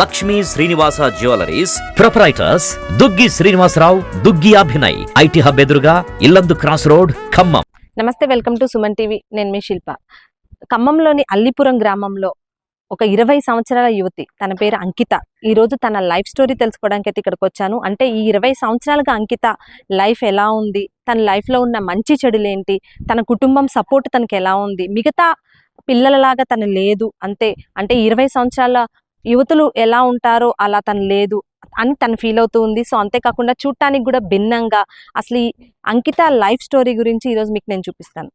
Lakshmi Srinivasa jewelleries. Proprietors Duggi Srinivasarao Duggi Abhinay. IT hub ఎదురుగా Yellandu cross road Khammam. నమస్తే welcome to Suman TV. నేను మీ శిల్ప. ఖమ్మంలోని అల్లిపురం గ్రామంలో ఒక ఇరవై సంవత్సరాల యువతి తన పేరు అంకిత. ఈ రోజు తన లైఫ్ స్టోరీ తెలుసుకోవడానికి అయితే ఇక్కడికి వచ్చాను అంటే ఈ ఇరవై సంవత్సరాలుగా అంకిత లైఫ్ ఎలా ఉంది? తన life లో ఉన్న మంచి చెడులేంటి? తన కుటుంబం సపోర్ట్ తనకి ఎలా ఉంది? మిగతా పిల్లలలాగా తను లేదు. అంతే. అంటే ఇరవై సంవత్సరాల యువతులు ఎలా ఉంటారో అలా తను లేదు అని తను ఫీల్ అవుతూ ఉంది. సో అంతేకాకుండా చూడటానికి కూడా భిన్నంగా అసలు ఈ అంకిత లైఫ్ స్టోరీ గురించి ఈరోజు మీకు నేను చూపిస్తాను.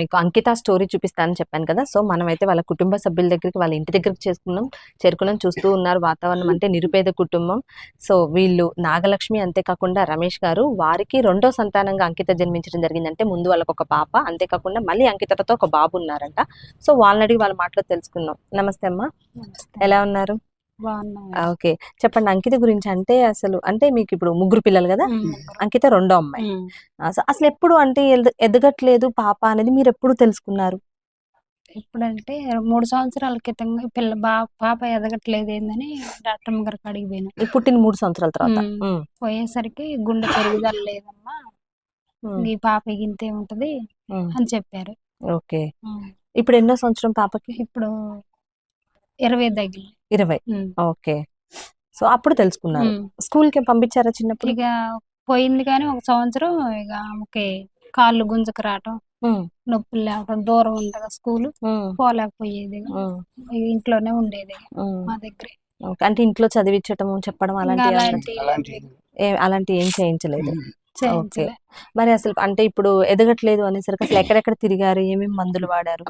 మీకు అంకిత స్టోరీ చూపిస్తానని చెప్పాను కదా. సో మనమైతే వాళ్ళ కుటుంబ సభ్యుల దగ్గరికి వాళ్ళ ఇంటి దగ్గరికి చేసుకున్నాం చేరుకున్నాం చూస్తూ ఉన్నారు. వాతావరణం అంటే నిరుపేద కుటుంబం. సో వీళ్ళు నాగలక్ష్మి అంతేకాకుండా రమేష్ గారు వారికి రెండో సంతానంగా అంకిత జన్మించడం జరిగింది అంటే ముందు వాళ్ళకి ఒక పాప అంతేకాకుండా మళ్ళీ అంకితతో ఒక బాబు ఉన్నారంట. సో వాళ్ళని అడిగి వాళ్ళ మాటలో తెలుసుకుందాం. నమస్తే అమ్మా. ఎలా ఉన్నారు? ఓకే. చెప్పండి. అంకిత గురించి అంటే అసలు అంటే మీకు ఇప్పుడు ముగ్గురు పిల్లలు కదా? అంకిత రెండో అమ్మాయి. అసలు ఎప్పుడు అంటే ఎద- ఎదగట్లేదు పాప అనేది మీరు ఎప్పుడు తెలుసుకున్నారు? ఇప్పుడంటే మూడు సంవత్సరాల క్రితం పిల్ల బా పాప ఎదగట్లేదు ఏందని డాక్టర్ గారికి అడిగి పోయినా. పుట్టిన మూడు సంవత్సరాల తర్వాత. పోయేసరికి గుండె పెరుగుదల లేదమ్మా. ఈ పాప ఇంతే ఉంటది అని చెప్పారు. ఓకే. ఇప్పుడు ఎన్నో సంవత్సరం పాపకి? ఇప్పుడు ఇరవై తగిలి ఇరవై. ఓకే. సో అప్పుడు తెలుసుకున్నారు. స్కూల్కి పంపించారా చిన్నప్పుడు? ఇక పోయింది కానీ ఒక సంవత్సరం ఇక ఆమెకి కాళ్ళు గుంజుకు రావటం నొప్పులు లేవటం దూరం ఉండగా స్కూల్. పోలేకపోయేది ఇంట్లోనే ఉండేది. మా దగ్గరే. ఓకే. అంటే ఇంట్లో చదివించటము చెప్పడం అలాంటి అలాంటి అలాంటి ఏం చేయించలేదు. చేయించలే. మరి అసలు అంటే ఇప్పుడు ఎదగట్లేదు అనేసరికి అసలు ఎక్కడెక్కడ తిరిగారు? ఏమేమి మందులు వాడారు?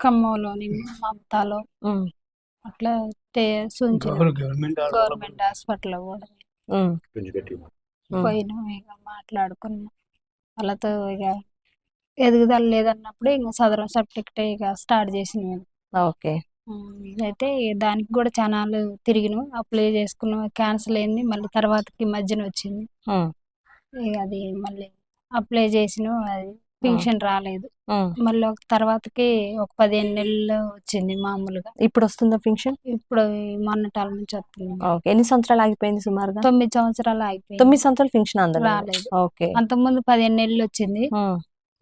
ఖమ్మంలోని మమతాలో అట్లా గవర్నమెంట్ గవర్నమెంట్ హాస్పిటల్ కూడా. పోయినాం ఇక మాట్లాడుకున్నాం. వాళ్ళతో ఇక ఎదుగుదల లేదన్నప్పుడు ఇంకా సదరం సబ్జెక్ట్ ఇక స్టార్ట్ చేసినాం. ఓకే. అయితే దానికి కూడా ఛానల్ తిరిగినాం అప్లై చేసుకున్నాం క్యాన్సిల్ అయింది. మళ్ళీ తర్వాతకి మధ్యన వచ్చింది. ఇక అది మళ్ళీ అప్లై చేసినాం అది పెన్షన్ రాలేదు. మళ్ళీ ఒక తర్వాతకి ఒక పదిహేను నెలలు వచ్చింది మామూలుగా. ఇప్పుడు వస్తుందా ఫంక్షన్ ఇప్పుడు ఈ మొన్నటాల నుంచి వస్తుంది. ఓకే. ఎన్ని సంవత్సరాలు ఆగిపోయింది సుమారుగా? తొమ్మిది సంవత్సరాలు అయిపోయింది తొమ్మిది సంవత్సరాలు ఫంక్షన్ అందరూ రాలేదు. ఓకే. అంతకుముందు పదిహేను నెలలు వచ్చింది.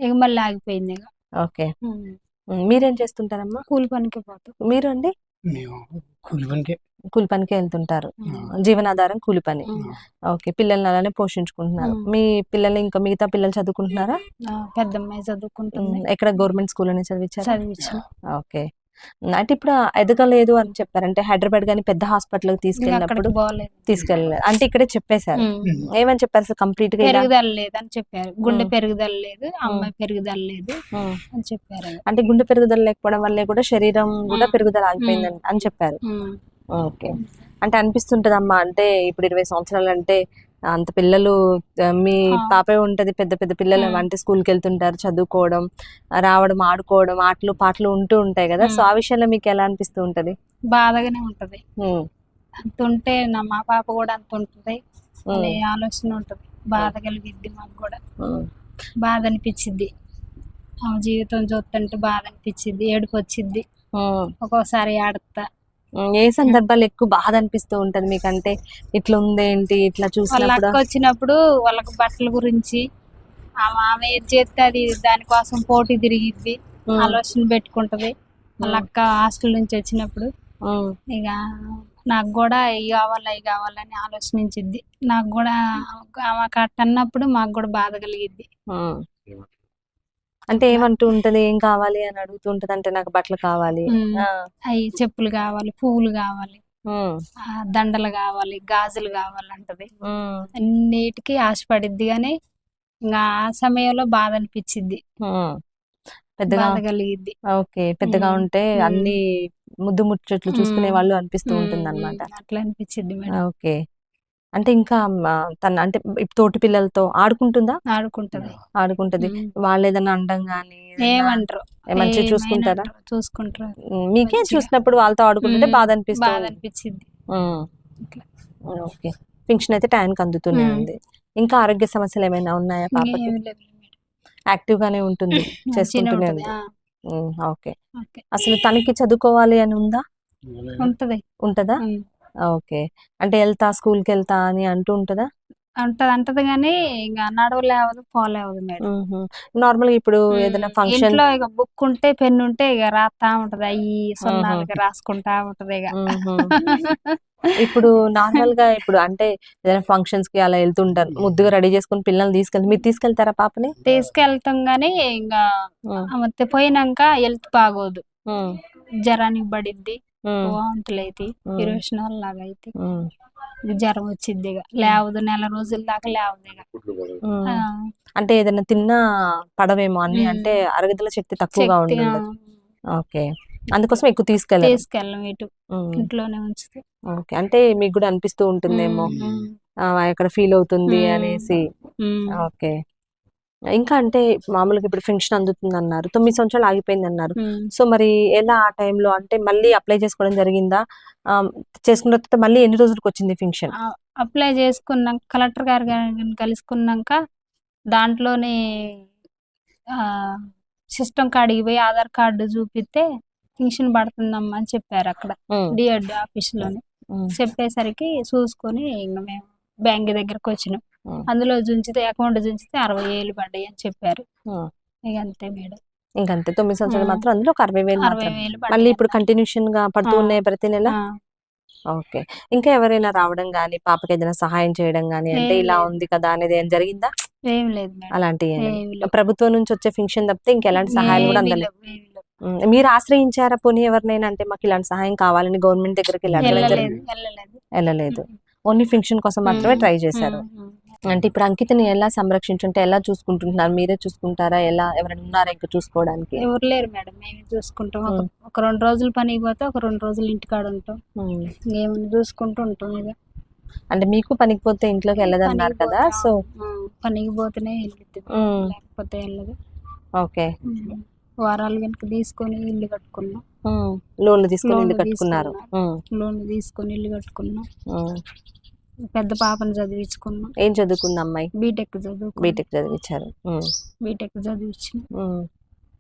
ఇక మళ్ళీ ఆగిపోయింది ఇక. ఓకే. మీరేం చేస్తుంటారమ్మా? కూలి పనికి పోతాం. మీరు అండి? మేము కూలి పనికి. కూలి పనికి వెళ్తుంటారు. జీవనాధారం కూలి పని. ఓకే పిల్లల్ని అలానే పోషించుకుంటున్నారు. మీ పిల్లలు ఇంకా మిగతా పిల్లలు చదువుకుంటున్నారా? పెద్ద అమ్మాయి చదువుకుంటుంది. ఎక్కడ గవర్నమెంట్ స్కూల్ అని చదివించారా? ఓకే. అంటే ఇప్పుడు ఎదగలేదు అని చెప్పారు అంటే హైదరాబాద్ గానీ పెద్ద హాస్పిటల్ ఇక తీసుకెళ్ళినప్పుడు తీసుకెళ్ళలేదు అంటే ఇక్కడే చెప్పేశారు. ఏమని చెప్పారు సార్? కంప్లీట్గా? పెరుగుదల లేదు అని చెప్పారు. గుండె. పెరుగుదల లేదు అమ్మాయి పెరుగుదల లేదు అని చెప్పారు. అంటే గుండె పెరుగుదల లేకపోవడం వల్లే కూడా శరీరం కూడా. పెరుగుదల ఆగిపోయింది అని- చెప్పారు. ఓకే. అంటే అనిపిస్తుంటది అమ్మా అంటే ఇప్పుడు ఇరవై సంవత్సరాలు అంటే అంత పిల్లలు మీ. పాపే ఉంటది పెద్ద పెద్ద పిల్లలు. అంటే స్కూల్కి వెళ్తుంటారు చదువుకోవడం రావడం ఆడుకోవడం ఆటలు పాటలు ఉంటూ ఉంటాయి కదా సో. ఆ విషయంలో మీకు ఎలా అనిపిస్తూ ఉంటది? బాధగానే ఉంటది. అంత ఉంటే నా మా పాప కూడా అంత ఉంటది అనే ఆలోచన ఉంటది. బాధ కలిగిద్ది మాకు కూడా. బాధ అనిపించిద్ది ఆమె జీవితం చూస్తుంటే బాధ అనిపించిద్ది ఏడుపు వచ్చిద్ది ఉమ్, ఒక్కోసారి ఆడతా. ఏ సందర్భాలు ఎక్కువ బాధ అనిపిస్తూ ఉంటది మీకంటే? ఇట్లా ఉందేంటి ఇట్లా చూసినప్పుడు వచ్చినప్పుడు వాళ్ళకి బట్టల గురించి ఆమె ఏది చేస్తే అది దానికోసం పోటీ తిరిగిద్ది. ఆలోచన పెట్టుకుంటది. వాళ్ళ అక్క హాస్టల్ నుంచి వచ్చినప్పుడు. ఇక నాకు కూడా ఇవి కావాలి అవి కావాలని ఆలోచించిద్ది. నాకు కూడా ఆమె కట్ట అన్నప్పుడు మాకు కూడా బాధ కలిగిద్ది. అంటే ఏమంటూ ఉంటది? ఏం కావాలి అని అడుగుతూ ఉంటది అంటే నాకు బట్టలు కావాలి. అవి చెప్పులు కావాలి పువ్వులు కావాలి దండలు కావాలి గాజులు కావాలంటది ఉమ్, అన్నిటికీ ఆశపడిద్ది కానీ ఇంకా ఆ సమయంలో బాధ అనిపించిద్ది ఉమ్. పెద్దగా కలిగిద్ది. ఓకే. పెద్దగా ఉంటే. అన్ని ముద్దు ముచ్చట్లు చూసుకునే వాళ్ళు అనిపిస్తూ ఉంటుంది అనమాట అట్లా అనిపించిద్ది మేడం. ఓకే. అంటే ఇంకా తన అంటే తోటి పిల్లలతో ఆడుకుంటుందా? ఆడుకుంటది. ఆడుకుంటది. వాళ్ళు ఏదైనా అండం గానీ ఏమంటారు. మంచిగా చూసుకుంటారా? చూసుకుంటారు. మీకే. చూసినప్పుడు వాళ్ళతో ఆడుకుంటుంటే బాధ అనిపిస్తుంది ఇట్లా. ఓకే. పింఛన్ అయితే టైంకి అందుతూనే. ఉంది. ఇంకా ఆరోగ్య సమస్యలు ఏమైనా ఉన్నాయా పాపకి. యాక్టివ్ గానే ఉంటుంది. చేసుకుంటూనే ఉంది. ఓకే. అసలు తనకి చదువుకోవాలి అని ఉందా? ఉంటది. ఉంటదా. ఓకే. అంటే వెళ్తా స్కూల్కి వెళ్తా అని అంటూ ఉంటదా? అంటది అంటది కానీ ఇంకా నడవలేవదు పోలేవదు మేడం. నార్మల్ ఇప్పుడు ఏదైనా ఫంక్షన్ ఇంట్లో ఇక బుక్ ఉంటే పెన్ ఉంటే ఇక రాస్తా ఉంటది. అయ్యి సున్నాలకి రాసుకుంటా ఉంటది ఇక ఇప్పుడు నార్మల్గా ఇప్పుడు అంటే ఏదైనా ఫంక్షన్స్కి అలా వెళ్తుంటారు ముద్దుగా రెడీ చేసుకుని పిల్లల్ని తీసుకెళ్తే మీరు తీసుకెళ్తారా పాపని? తీసుకెళ్తాం గానీ ఇంకా పోయినాక హెల్త్ బాగోదు. జ్వరానికి పడిద్ది వాంతులు అయితే. ఇరోషనాలు లాగా అయితే జ్వరం వచ్చిద్ది ఇక లేవదు నెల రోజుల దాకా లేవదు అంటే ఏదైనా తిన్నా పడవేమో అన్ని. అంటే అరుగుదల శక్తి తక్కువగా ఉంటుంది ఓకే. అందుకోసం ఎక్కువ తీసుకెళ్ళారు. తీసుకెళ్ళం ఇటు. ఇంట్లోనే ఉంచుతే. ఓకే. అంటే మీకు కూడా అనిపిస్తూ ఉంటుందేమో. ఎక్కడ ఫీల్ అవుతుంది. అనేసి. ఓకే. ఇంకా అంటే మామూలుగా ఇప్పుడు ఫంక్షన్ అందుతుంది అన్నారు తొమ్మిది సంవత్సరాలు ఆగిపోయింది అన్నారు. సో మరి ఎలా ఆ టైంలో అంటే మళ్ళీ అప్లై చేసుకోవడం జరిగిందా? చేసుకున్న తర్వాత మళ్ళీ ఎన్ని రోజులకు వచ్చింది ఫంక్షన్? ఆ, అప్లై చేసుకున్నాక కలెక్టర్ గారు కలుసుకున్నాక దాంట్లోనే సిస్టమ్ కాడికి పోయి ఆధార్ కార్డు చూపిస్తే పెన్షన్ పడుతుందమ్మా అని చెప్పారు అక్కడ. డిఎడ్ ఆఫీసులోనే. చెప్పేసరికి చూసుకొని ఇంకా మేము బ్యాంక్ దగ్గరకు వచ్చినాం. అందులో జుంచితే అకౌంట్ జుంచితే అరవై వేలు పడ్డాయి అని చెప్పారు. ఉమ్. ఇక అంతే మేడం. ఇంకంతే తొమ్మిది సంవత్సరాలు. మాత్రం అందులో ఒక అరవై వేలు అరవై వేలు మళ్ళీ ఇప్పుడు. కంటిన్యూషన్గా పడుతూ. ఉన్నాయి ప్రతి నెల? ఓకే. ఇంకా ఎవరైనా రావడం గానీ పాపకి ఏదైనా సహాయం చేయడం గానీ అంటే ఇలా. ఉంది కదా అనేది ఏం జరిగిందా? ఏం లేదు లేవు. ప్రభుత్వం నుంచి వచ్చే ఫంక్షన్ తప్పితే ఇంకెలాంటి సహాయాలు కూడా అందలేదు మీరు ఆశ్రయించారా పోనీ ఎవరినైనా అంటే మాకు ఇలాంటి సహాయం కావాలని గవర్నమెంట్ దగ్గరికి వెళ్ళలేదు ఓన్లీ ఫంక్షన్ కోసం మాత్రమే ట్రై చేశారు. అంటే ఇప్పుడు అంకితని ఎలా సంరక్షించుంటే ఎలా చూసుకుంటున్నారు? మీరే చూసుకుంటారా? ఎలా ఎవరైనా ఉన్నారా ఇంకా చూసుకోవడానికి? ఎవరు లేరు మేడం. మేము చూసుకుంటాం. ఒక- రెండు రోజులు పనికి పోతే ఒక రెండు రోజులు ఇంటికాడ ఉంటాం. ఉమ్. ఇంకేమైనా చూసుకుంటూ ఉంటాం ఇక. అంటే మీకు పనికి పోతే ఇంట్లోకి వెళ్ళదన్నారు పనికి కదా? పోతాం. సో ఆ, పనికి పోతేనే వెళ్ళిద్ది. ఉమ్. లేకపోతే వెళ్ళదు. ఓకే. ఉమ్. వారాలు కనుక తీసుకొని ఇల్లు కట్టుకున్నాం. ఉమ్. లోన్లు తీసుకొని ఇల్లు లోన్లు కట్టుకున్నారు ఉమ్. లోన్ తీసుకొని ఇల్లు కట్టుకున్నాం. ఉమ్. పెద్ద పాపను చదివించుకున్నాం ఏం చదువుకుంది అమ్మాయి బీటెక్ చదువుకున్నాం బీటెక్ చదివించారు. బీటెక్ చదివించిన.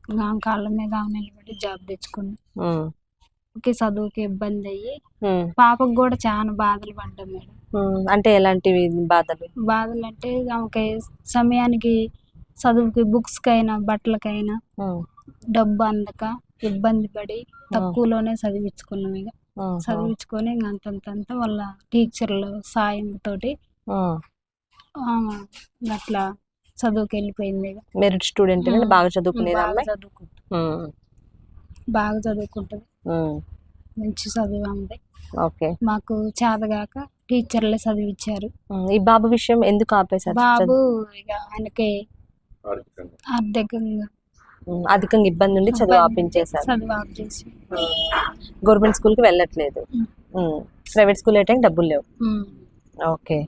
ఇంకా ఆమె కాళ్ళ మీద ఆమె నిలబడి జాబ్ తెచ్చుకున్నాం. ఒకే చదువుకి ఇబ్బంది అయ్యి. పాపకు కూడా చాలా బాధలు పడ్డాం మేడం. అంటే ఎలాంటివి బాధలు బాధలు అంటే ఆమెకి సమయానికి చదువుకి బుక్స్కి అయినా బట్టలకైనా. డబ్బు అందక ఇబ్బంది పడి తక్కువలోనే చదివించుకున్నాం ఇక. చదివించుకొని ఇంక అంతంతంత వాళ్ళ టీచర్ల సాయం తోటి ఉమ్. ఆమె అట్లా చదువుకి వెళ్ళిపోయింది ఇక మెరిట్ స్టూడెంట్. బాగా చదువుకునేది బాగా అమ్మాయి చదువుకుంటుంది. బాగా చదువుకుంటుంది. మంచి చదువు ఆమెది ఓకే మాకు చేతగాక టీచర్లే చదివించారు. ఈ బాబు విషయం ఎందుకు ఆపేశారు బాబు ఇక ఆయనకి ఆర్థికంగా. అధికంగా ఇబ్బంది ఉండి చదువు ఆపించేశారు. గవర్నమెంట్ స్కూల్కి వెళ్ళట్లేదు. ప్రైవేట్ స్కూల్ అయితే డబ్బులు లేవు. ఓకే.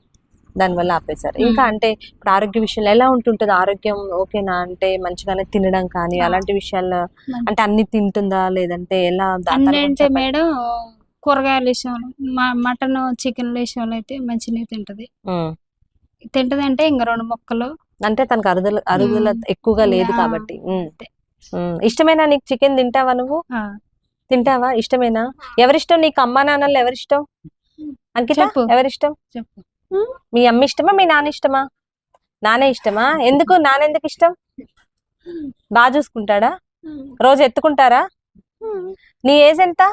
దానివల్ల ఆపేశారు. ఇంకా అంటే ఇప్పుడు ఆరోగ్య విషయంలో ఎలా ఉంటుంటుంది? ఆరోగ్యం ఓకేనా? అంటే మంచిగానే తినడం కానీ. అలాంటి విషయాల్లో అంటే అన్ని తింటుందా? లేదంటే ఎలా అంటే. మేడం కూరగాయల విషయంలో మటన్ చికెన్ విషయంలో అయితే మంచిగా తింటది. తింటది అంటే ఇంక రెండు మొక్కలు అంటే తనకు అరుగుదల ఉమ్. ఎక్కువగా లేదు కాబట్టి. ఇష్టమేనా నీకు చికెన్ తింటావా నువ్వు? తింటావా? ఇష్టమేనా? ఎవరిష్టం నీకు? అమ్మా నాన్నలు ఎవరిష్టం? అంకిత. ఎవరిష్టం? మీ అమ్మ ఇష్టమా మీ నాన్న ఇష్టమా? నానే ఇష్టమా? ఎందుకు? నాన్న ఎందుకు ఇష్టం? బాగా చూసుకుంటాడా? రోజు ఎత్తుకుంటారా? నీ ఏజ్ ఎంత?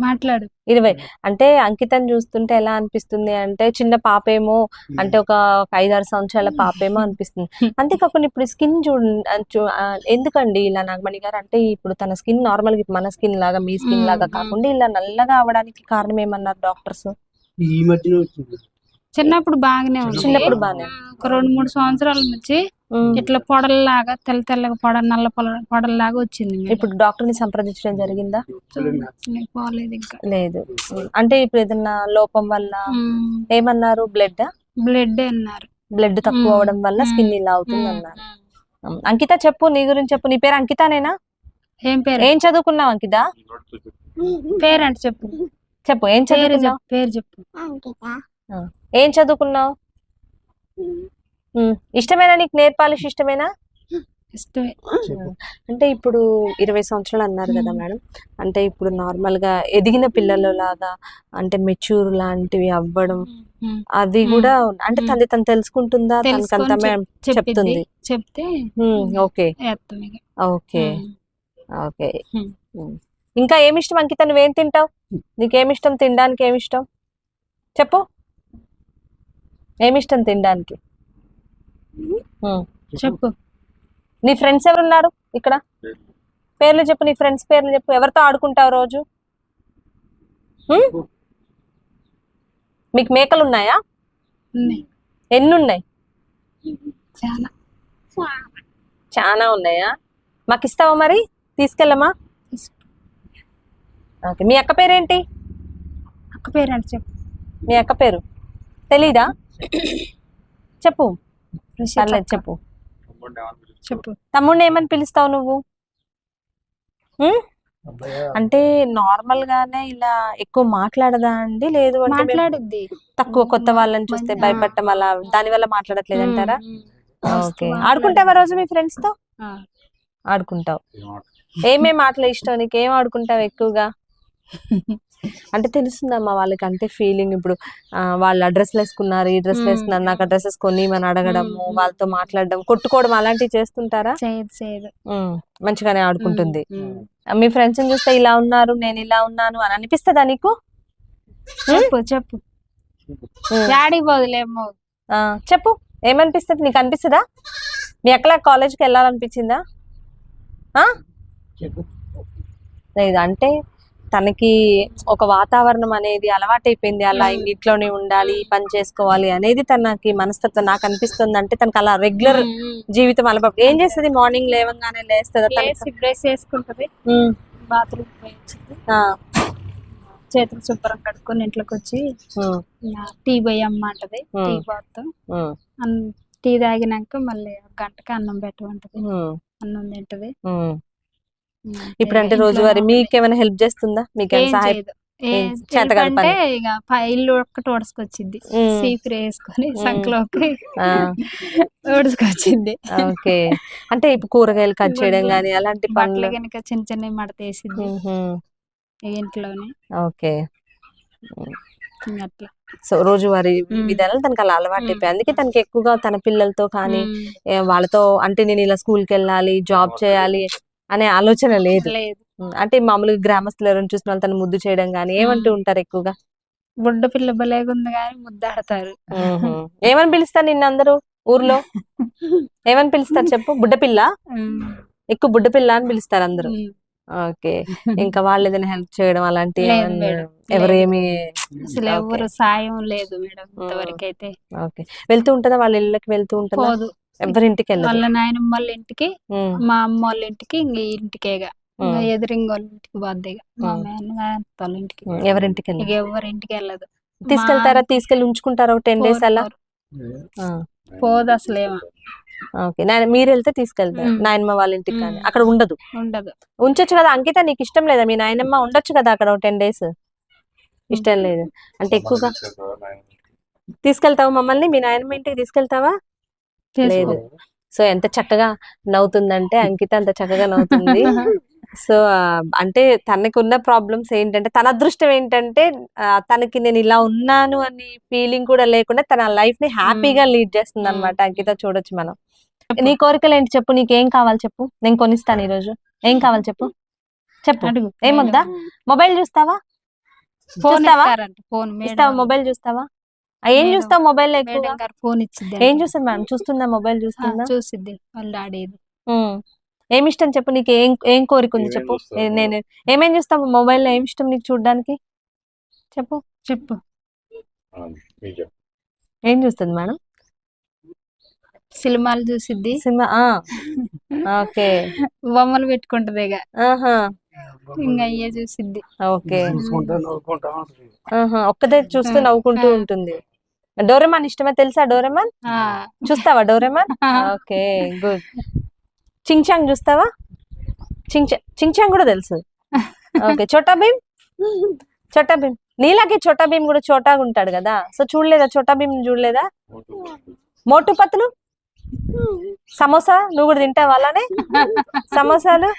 మాట్లాడు. ఇరవై. అంటే అంకితని చూస్తుంటే ఎలా అనిపిస్తుంది అంటే చిన్న పాపేమో అంటే ఒక ఒక ఐదారు సంవత్సరాల పాపేమో అనిపిస్తుంది. అంతేకాకుండా ఇప్పుడు స్కిన్ చూడండి ఎందుకండి ఇలా నాగమణి గారు అంటే ఇప్పుడు తన స్కిన్ నార్మల్గా మన స్కిన్ లాగా మీ స్కిన్ లాగా. కాకుండా ఇలా నల్లగా అవడానికి కారణం ఏమన్నారు డాక్టర్స్? ఈ మధ్యన వచ్చింది. చిన్నప్పుడు బాగానే ఉంది. చిన్నప్పుడు బాగానే. ఒక రెండు మూడు సంవత్సరాల నుంచి ఇట్లా పొడల్లాగా తెల్ల తెల్లగా పొడ నల్ల పొడ పొడల్లాగా వచ్చింది. ఇప్పుడు డాక్టర్ని సంప్రదించడం జరిగిందా? నీకు పోలేదు ఇంకా. లేదు. అంటే ఇప్పుడు ఏదైనా లోపం వల్ల ఏమన్నారు? బ్లడ్ బ్లడ్ అన్నారు. బ్లడ్ తక్కువ. అవడం వల్ల. స్కిన్ ఇలా అవుతుంది. అన్నారు. అంకిత చెప్పు నీ గురించి చెప్పు. నీ పేరు అంకితానేనా? ఏం పేరు? ఏం చదువుకున్నావు అంకిత? పేరు అంటే చెప్పు. చెప్పు ఏం చదువుకున్నావు? చెప్పు పేరు చెప్పు. ఏం చదువుకున్నావు. ఇష్టమేనా నీకు నేర్ పాలిష్ ఇష్టమేనా ఇష్టమే అంటే ఇప్పుడు ఇరవై సంవత్సరాలు అన్నారు కదా. మేడం అంటే ఇప్పుడు నార్మల్గా ఎదిగిన పిల్లలు లాగా అంటే మెచ్యూర్ లాంటివి అవ్వడం. అది. కూడా అంటే. తనది తను తెలుసుకుంటుందా తెలుసుకొని తనకంతా చెప్- మేడం చెప్పింది చెప్తుంది చెప్తే. Okay okay. ఓకే. ఇంకా ఏమి ఇష్టం అంకిత నువ్వేం తింటావు నీకేమి ఇష్టం తినడానికి ఏమి ఇష్టం చెప్పు ఏమి ఇష్టం తినడానికి. చెప్పు. నీ ఫ్రెండ్స్ ఎవరున్నారు ఇక్కడ? పేర్లు చెప్పు నీ ఫ్రెండ్స్ పేర్లు చెప్పు. ఎవరితో ఆడుకుంటావు రోజు? మీకు మేకలు ఉన్నాయా? ఉన్నాయి. ఎన్ని ఉన్నాయి చాలా. చాలా ఉన్నాయా? మాకు ఇస్తావా మరి? తీసుకెళ్ళమా? తీసుకో. ఓకే. మీ అక్క పేరేంటి? అక్క పేరు అంటే చెప్పు. మీ అక్క పేరు? తెలీదా? చెప్పు. పర్లేదు. చెప్పు. చెప్పు. తమ్ముడిని ఏమని పిలుస్తావు నువ్వు? అంటే నార్మల్ గానే ఇలా ఎక్కువ మాట్లాడదా అండి? లేదు మాట్లాడుద్ది. తక్కువ కొత్త వాళ్ళని చూస్తే భయపడటం అలా దాని వల్ల మాట్లాడట్లేదు అంటారా. ఓకే. ఆడుకుంటావా రోజు మీ ఫ్రెండ్స్తో ఆ. ఆడుకుంటావు? ఏమేం ఆటలు ఇష్టం నీకు? ఏం ఆడుకుంటావు ఎక్కువగా? అంటే తెలుస్తుందమ్మా వాళ్ళకి అంటే ఫీలింగ్ ఇప్పుడు వాళ్ళు అడ్రస్లు వేసుకున్నారు ఈ డ్రెస్. వేసుకున్నారు నాకు డ్రెస్సెస్ కొని అని అడగడము. వాళ్ళతో మాట్లాడడం కొట్టుకోవడం అలాంటివి చేస్తుంటారా. మంచిగానే ఆడుకుంటుంది. మీ ఫ్రెండ్స్ చూస్తే ఇలా ఉన్నారు నేను ఇలా ఉన్నాను అని అనిపిస్తుందా నీకు చెప్పు చెప్పు. డాడీకి పోదులేమో చెప్పు ఏమనిపిస్తుంది నీకు అనిపిస్తుందా మీ అక్కల కాలేజ్కి వెళ్ళాలనిపించిందా ఆ? లేదు అంటే తనకి ఒక వాతావరణం అనేది అలవాటైపోయింది. అలా. ఇంట్లోనే ఉండాలి పని చేసుకోవాలి అనేది తనకి మనస్తత్వం నాకు అనిపిస్తుంది అంటే తనకి అలా రెగ్యులర్. జీవితం అలవాటు. ఏం చేస్తుంది మార్నింగ్ లేవగానే లేస్తుందా బ్రష్ వేసుకుంటది మ్మ్. బాత్రూమ్ చేతులు శుభ్రం కడుక్కొని ఇంట్లోకి వచ్చి టీ పోయి అమ్మ అంటది. టీ పోతాం టీ తాగినాక మళ్ళీ గంటకి అన్నం పెట్టమంటది. అన్నం తింటది. ఇప్పుడు అంటే రోజువారీ ఇంట్లోనే మీకు ఏమైనా హెల్ప్ చేస్తుందా? మీకు ఏం ఏమైనా సహాయం అంటే ఇక ఇల్లు ఒక్కటి ఓడుచుకొచ్చింది మ్మ్. సీఫ్రీ వేసుకొని. సంకలోకి ఓకే. అంటే ఇప్పుడు కూరగాయలు కట్ చేయడం కానీ అలాంటి పనులు? కనుక చిన్న చిన్న మడతేసింది మ్మ్హ్మ్. ఇంట్లోనే. ఓకే. అట్లా. సో రోజువారీ. విధానాలు తనకి అలా అలవాటు మ్మ్. అయిపోయి అందుకే తనకి ఎక్కువగా తన పిల్లలతో కానీ వాళ్ళతో అంటే నేను ఇలా స్కూల్కి వెళ్ళాలి జాబ్ చేయాలి అనే ఆలోచన లేదు. లేదు. అంటే మామూలుగా గ్రామస్తులు ఎవరైనా చూసిన వాళ్ళు తను ముద్దు చేయడం కానీ ఏమంటూ. ఉంటారు ఎక్కువగా? బుడ్డ పిల్ల భలేగా ఉంది కానీ ముద్దాడతారు. ఏమని పిలుస్తారు నిన్న అందరూ ఊర్లో? ఏమని పిలుస్తారు చెప్పు? బుడ్డ పిల్ల. ఎక్కువ బుడ్డ పిల్ల అని పిలుస్తారు అందరూ. ఓకే. ఇంకా వాళ్ళు ఏదైనా హెల్ప్ చేయడం అలాంటి ఎవరేమి అసలు. ఎవరు సాయం లేదు మేడం ఇంతవరకు అయితే ఓకే. వెళ్తూ ఉంటుందా? వాళ్ళ ఇళ్ళకి వెళ్తూ ఉంటుందా? ఎవరింటికి వాళ్ళ నాయనమ్మ వాళ్ళ ఇంటికి మా అమ్మ వాళ్ళ ఇంటికి ఇంక ఇంటికేగా ఎదురింగ వాళ్ళ ఇంటికి మా వాళ్ళ ఇంటికి ఎవరింటికి ఇక వెళ్ళదు ఎవరి ఇంటికి వెళ్ళదు తీసుకెళ్తారా? తీసుకెళ్ళి ఉంచుకుంటారా ఒక టెన్ డేస్ అలా? పోదు అసలు ఏమో. ఓకే. నాయన మీరు వెళ్తే తీసుకెళ్తారు. నాయనమ్మ వాళ్ళ ఇంటికి కానీ. అక్కడ ఉండదు. ఉండదు. ఉంచొచ్చు కదా? అంకిత నీకు ఇష్టం లేదా? మీ నాయనమ్మ ఉండొచ్చు కదా అక్కడ ఒక టెన్ డేస్? ఇష్టం లేదు. అంటే ఎక్కువగా తీసుకెళ్తావా మమ్మల్ని? మీ నాయనమ్మ ఇంటికి తీసుకెళ్తావా? లేదు. సో ఎంత చక్కగా నవ్వుతుందంటే అంకిత అంత చక్కగా నవ్వుతుంది. సో అంటే తనకున్న ప్రాబ్లమ్స్ ఏంటంటే తన అదృష్టం ఏంటంటే తనకి నేను ఇలా ఉన్నాను అని ఫీలింగ్ కూడా లేకుండా తన లైఫ్ని హ్యాపీగా లీడ్ చేస్తుంది అనమాట అంకిత చూడొచ్చు మనం. నీ కోరికలు ఏంటి చెప్పు నీకేం కావాలి చెప్పు? నేను కొనిస్తాను ఈ రోజు ఏం కావాలి చెప్పు? చెప్పు. ఏమొద్దా మొబైల్ చూస్తావా? ఫోన్ చూస్తావా? ఇస్తావా మొబైల్ చూస్తావా? ఏం మేడం. చూస్తావు మొబైల్ ఫోన్ ఇచ్చిద్ది ఏం చూస్తుంది మేడం చూస్తుందా మొబైల్ చూస్తుందా? చూసిద్ది వాళ్ళు ఆడేది ఉమ్. ఏమి ఇష్టం చెప్పు నీకు? ఏం ఏం కోరిక ఉంది ఏమేం చెప్పు? నేను ఏమేం చూస్తావు మొబైల్లో? ఏం ఇష్టం నీకు చూడడానికి? చెప్పు. చెప్పు. ఏం చూస్తుంది మేడం? సినిమాలు చూసిద్ది. సినిమా ఆ. ఓకే. బొమ్మలు పెట్టుకుంటది ఇక ఆహా. ఇంకా అయ్యే చూసిద్ది. ఓకే. ఒక్కదే చూస్తూ నవ్వుకుంటూ. ఉంటుంది. డోరెమాన్ ఇష్టమే తెలుసా డోరెమాన్? చూస్తావా డోరెమాన్. Okay good. చింగ్చాంగ్ చూస్తావా? చింగ్ చింగ్చాంగ్ కూడా తెలుసు. ఓకే చోటా భీమ్? చోటా భీమ్. నీలాగే చోటా భీమ్ కూడా చోటాగా ఉంటాడు కదా? సో చూడలేదా? చోటా భీమ్ చూడలేదా? మోటు పత్తులు సమోసా? నువ్వు కూడా తింటావా అలానే? సమోసాలు?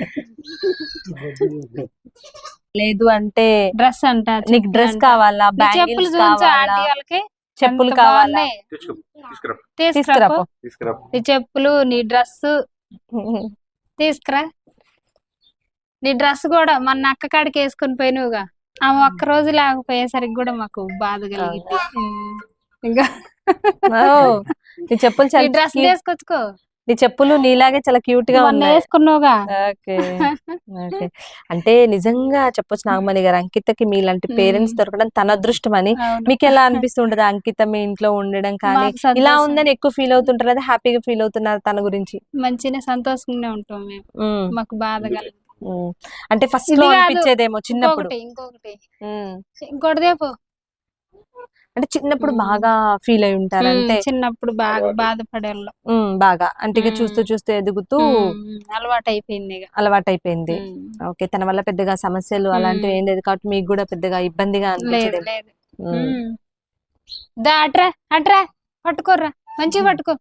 లేదు. అంటే డ్రెస్ అంట. నీకు డ్రెస్. కావాలా? బ్యాంగిల్స్ కావాలా? చెప్పులు కావాలా? నీ చెప్పులు నీ డ్రెస్ తీసుకురా. నీ డ్రెస్ కూడా మన అక్క కాడికి వేసుకొని పోయినవుగా. ఆమె ఒక్క రోజు లేకపోయేసరికి కూడా మాకు బాధ కలిగింది. ఇంకా నీ చెప్పులు డ్రెస్ తీసుకొచ్చుకో నీ చెప్పులు నీలాగే చాలా క్యూట్గా వేసుకున్నావుగా అంటే నిజంగా చెప్పొచ్చు నాగమణి గారు అంకితకి మీలాంటి. పేరెంట్స్ దొరకడం తన అదృష్టం అని. మీకు ఎలా అనిపిస్తుంటది అంకిత మీ ఇంట్లో ఉండడం కానీ. ఇలా ఉందని ఎక్కువ ఫీల్ అవుతుంటారు లేదా హ్యాపీగా ఫీల్ అవుతున్నారు తన గురించి మంచిగా సంతోషంగా ఉంటాం మేము. మాకు బాధ కలగదు మ్మ్. అంటే ఫస్ట్లో. అనిపించేదేమో చిన్నప్పుడు ఇంకొకటి అంటే చిన్నప్పుడు. బాగా ఫీల్ అయి ఉంటారు అంటే చిన్నప్పుడు బాగా మ్మ్, బాగా. అంటే. చూస్తూ చూస్తూ ఎదుగుతూ అలవాటు అయిపోయింది అలవాటు అయిపోయింది. ఓకే తన వల్ల పెద్దగా సమస్యలు అలాంటివి ఏం లేదు కాబట్టి మీకు కూడా పెద్దగా ఇబ్బందిగా అనిపించలేదు అట్రా అట్రా పట్టుకోర్రా మంచిగా పట్టుకో.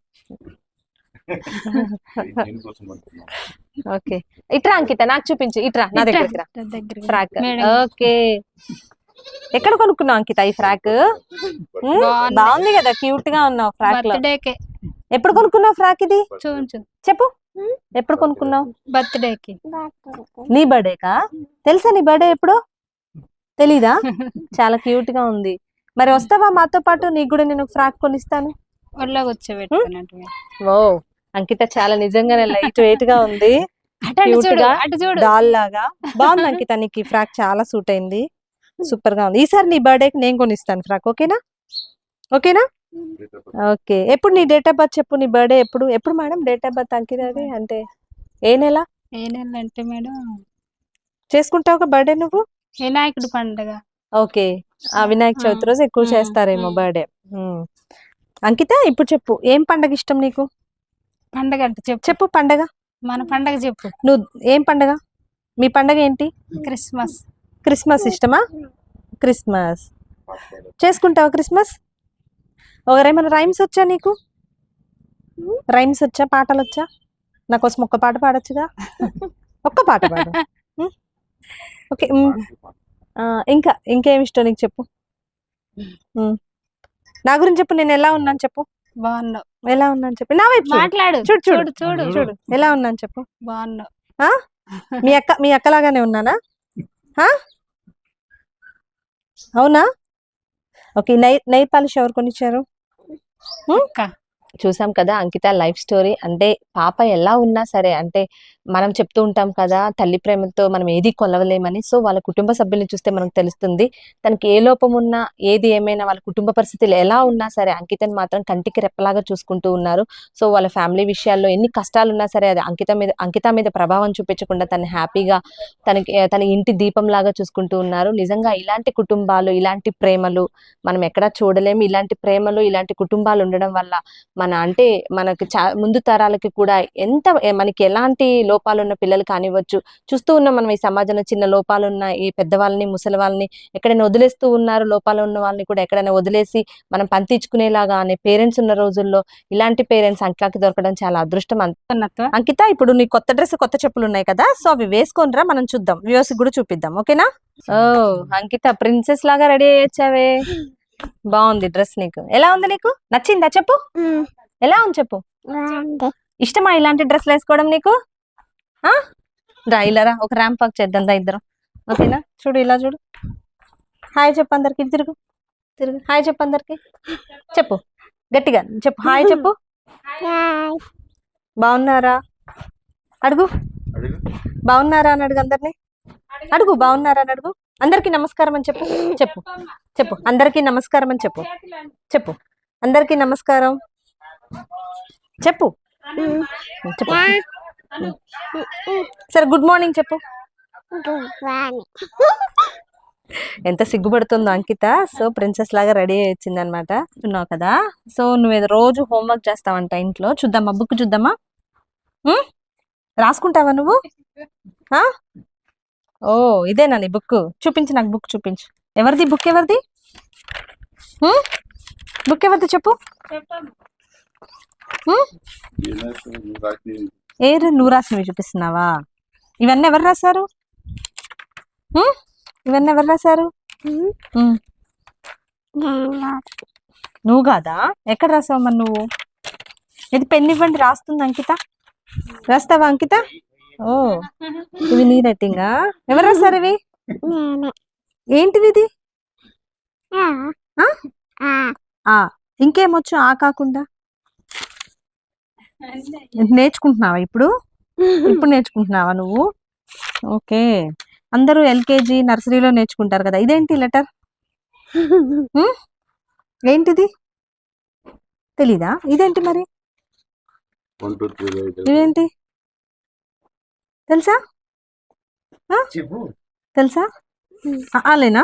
ఓకే. ఇట్రా అంకిత నాకు చూపించు. ఇట్రా నా దగ్గర. ఓకే. ఎక్కడ కొనుక్కున్నావు అంకిత ఈ ఫ్రాక్? బాగుంది. కదా క్యూట్గా ఉన్నావు ఫ్రాక్లో ఎప్పుడు కొనుక్కున్నావు ఫ్రాక్ ఇది? చెప్పు. ఎప్పుడు కొనుక్కున్నావు? బర్త్డేకి. నీ బర్త్డేకా? తెలుసా నీ బర్త్డే ఎప్పుడు? తెలీదా? చాలా క్యూట్గా ఉంది. మరి వస్తావా మాతో పాటు? నీకు కూడా నేను ఫ్రాక్ కొనిస్తాను. ఓ అంకిత చాలా నిజంగానే లైట్ వెయిట్గా ఉంది. అటు అటు Cute చూడు గా, అటు చూడు. డాల్ లాగా బాగుంది అంకిత నీకు ఈ ఫ్రాక్ చాలా సూట్ అయింది. సూపర్గా ఉంది. ఈసారి నీ బర్త్డేకి నేను కొనిస్తాను ఫ్రాక్ ఓకేనా? ఓకేనా? ఓకే. ఎప్పుడు నీ డేట్ ఆఫ్ బర్త్ చెప్పు నీ బర్త్డే ఎప్పుడు? ఎప్పుడు madam date of birth Ankita అది అంటే ఏ నెల? ఏ నెల అంటే మేడం? చేసుకుంటావు ఒక బర్త్డే నువ్వు? వినాయకుడు పండుగ. ఓకే. ఆ వినాయక చవితి రోజు ఎక్కువ చేస్తారేమో. బర్త్డే అంకిత ఇప్పుడు చెప్పు ఏం పండగ ఇష్టం నీకు? పండగ అంటే చెప్పు. చెప్పు పండగ. మన పండగ చెప్పు. నువ్వు ఏం పండగ? మీ పండగ ఏంటి? క్రిస్మస్. క్రిస్మస్ ఇష్టమా? క్రిస్మస్. చేసుకుంటావా క్రిస్మస్? ఒకరేమైనా రైమ్స్ వచ్చా నీకు? రైమ్స్ వచ్చా? పాటలు వచ్చా? నా కోసం ఒక్క పాట పాడొచ్చుగా? ఒక్క పాట పాడు. ఓకే ఇంకా ఇంకేం ఇష్టం నీకు చెప్పు. నా గురించి చెప్పు నేను ఎలా ఉన్నాను చెప్పు. బాగున్నావు ఎలా ఉన్నాను చెప్పు. నా వైపు. మాట్లాడు. చూడు, చూడు. చూడు చూడు. ఎలా ఉన్నాను చెప్పు. బాగున్నావు? మీ అక్క మీ అక్కలాగానే ఉన్నానా? అవునా? ఓకే నై నై పాలిష్ ఎవరు కొనిచ్చారు? చూసాం కదా అంకిత లైఫ్ స్టోరీ. అంటే పాప ఎలా ఉన్నా సరే అంటే మనం చెప్తూ ఉంటాం కదా తల్లి ప్రేమతో మనం ఏది కొలవలేమని. సో వాళ్ళ కుటుంబ సభ్యుల్ని చూస్తే మనకు తెలుస్తుంది తనకి ఏ లోపం ఉన్నా ఏది ఏమైనా వాళ్ళ కుటుంబ పరిస్థితులు ఎలా ఉన్నా సరే అంకితని మాత్రం కంటికి రెప్పలాగా చూసుకుంటూ ఉన్నారు. సో వాళ్ళ ఫ్యామిలీ విషయాల్లో ఎన్ని కష్టాలు ఉన్నా సరే అది అంకిత మీద అంకిత మీద ప్రభావం చూపించకుండా తను హ్యాపీగా తనకి తన ఇంటి దీపం లాగా చూసుకుంటూ ఉన్నారు. నిజంగా ఇలాంటి కుటుంబాలు ఇలాంటి ప్రేమలు మనం ఎక్కడా చూడలేము. ఇలాంటి ప్రేమలు ఇలాంటి కుటుంబాలు ఉండడం వల్ల మన అంటే మనకి చా ముందు తరాలకి కూడా ఎంత మనకి ఎలాంటి లోపాలు ఉన్న పిల్లలు కానివ్వచ్చు చూస్తూ ఉన్నాం మనం ఈ సమాజంలో చిన్న లోపాలు ఉన్న ఈ పెద్దవాళ్ళని ముసలి వాళ్ళని ఎక్కడైనా వదిలేస్తూ ఉన్నారు లోపాలు ఉన్న వాళ్ళని కూడా ఎక్కడైనా వదిలేసి మనం పంతించుకునేలాగా అనే పేరెంట్స్ ఉన్న రోజుల్లో ఇలాంటి పేరెంట్స్ అంకాకి దొరకడం చాలా అదృష్టం అంత అంకిత ఇప్పుడు నీ కొత్త డ్రెస్ కొత్త చెప్పులు ఉన్నాయి కదా సో అవి వేసుకొని రా మనం చూద్దాం. వ్యూస్ కూడా చూపిద్దాం ఓకేనా? ఓ అంకిత ప్రిన్సెస్ లాగా రెడీ అయ్యొచ్చావే. బాగుంది డ్రెస్ నీకు. ఎలా ఉంది నీకు? నచ్చిందా? చెప్పు. ఎలా ఉంది చెప్పు. ఇష్టమా ఇలాంటి డ్రెస్లు వేసుకోవడం నీకు? ఆ? రా ఇలా రా ఒక ర్యాంప్ వాక్ చేద్దాం దా ఇద్దరం. ఓకేనా? చూడు ఇలా చూడు. హాయ్ చెప్పు అందరికి తిరుగు. తిరుగు. హాయ్ చెప్పు అందరికి. చెప్పు. గట్టిగా చెప్పు. హాయ్ చెప్పు. బాగున్నారా? అడుగు. అడుగు. బాగున్నారా అని అడుగు అందరిని. అడుగు బాగున్నారా అని అడుగు. అందరికీ నమస్కారం అని చెప్పు. చెప్పు. చెప్పు. అందరికీ నమస్కారం అని చెప్పు. చెప్పు. అందరికీ నమస్కారం. చెప్పు. చెప్పు. సరే గుడ్ మార్నింగ్ చెప్పు. ఎంత సిగ్గుపడుతుందో అంకిత. సో ప్రిన్సెస్ లాగా రెడీ అయ్యి వచ్చింది అనమాట ఉన్నావు కదా? సో నువ్వు ఏదో రోజు హోంవర్క్ చేస్తావంట ఇంట్లో. చూద్దామా? బుక్ చూద్దామా? రాసుకుంటావా నువ్వు? ఓ ఇదేనా నీ బుక్ చూపించు నాకు బుక్ చూపించు. ఎవరిది? బుక్ ఎవరిది? బుక్ ఎవరిది చెప్పు. ఏరు నువ్వు ఏ నువ్వు రాసినవి చూపిస్తున్నావా? ఇవన్నీ ఎవరు రాశారు? ఇవన్నీ ఎవరు రాశారు? నువ్వు కాదా? ఎక్కడ రాసావు మరి నువ్వు? ఇది పెన్ ఇవ్వండి రాస్తుంది అంకిత. రాస్తావా అంకిత? ఓ ఇవి నీ రైటింగా? ఎవరు రాశారు ఇవి? ఏంటిది ఇంకేమొచ్చు ఆ కాకుండా? నేర్చుకుంటున్నావా ఇప్పుడు? ఇప్పుడు నేర్చుకుంటున్నావా నువ్వు? ఓకే. అందరూ ఎల్కేజీ నర్సరీలో నేర్చుకుంటారు కదా. ఇదేంటి లెటర్? ఏంటిది? తెలీదా? ఇదేంటి మరి? ఇదేంటి తెలుసా? తెలుసా? ఆలేనా?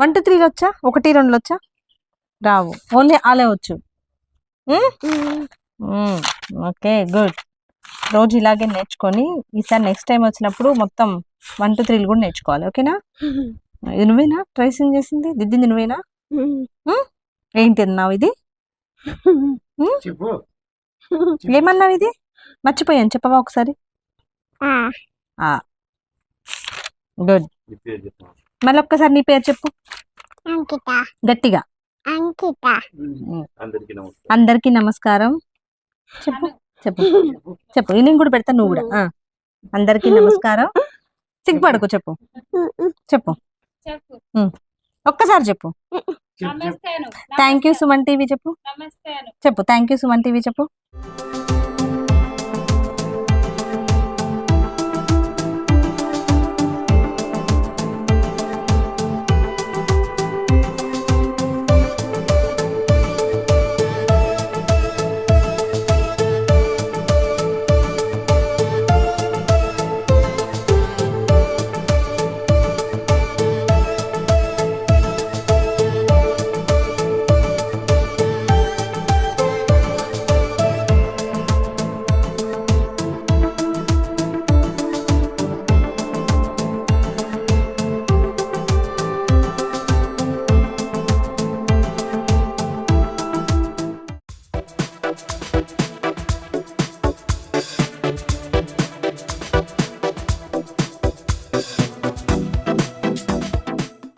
వన్ టూ త్రీలు వచ్చా ఒకటి రెండు వచ్చా రావు. ఓన్లీ ఆలే వచ్చు. Okay good. రోజు ఇలాగే నేర్చుకొని ఈసారి నెక్స్ట్ టైం వచ్చినప్పుడు మొత్తం వన్ టూ త్రీలు కూడా నేర్చుకోవాలి ఓకేనా? ఇది నువ్వేనా? ట్రైసింగ్ చేసింది? దిద్దింది నువ్వేనా? ఏంటి అన్నావు ఇది? చెప్పు. ఏమన్నావు ఇది? మర్చిపోయాను. చెప్పవా ఒకసారి. గుడ్. మళ్ళీ ఒక్కసారి నీ పేరు చెప్పు. అంకిత. గట్టిగా. అంకిత. అందరికీ నమస్కారం. అందరికీ నమస్కారం. చెప్పు చెప్పు చెప్పు నేను కూడా పెడతా నువ్వు కూడా. అందరికీ నమస్కారం. సిగ్గుపడకు చెప్పు. చెప్పు. ఒక్కసారి చెప్పు. థ్యాంక్ యూ సుమన్ టీవీ చెప్పు. చెప్పు థ్యాంక్ యూ సుమన్ టీవీ చెప్పు.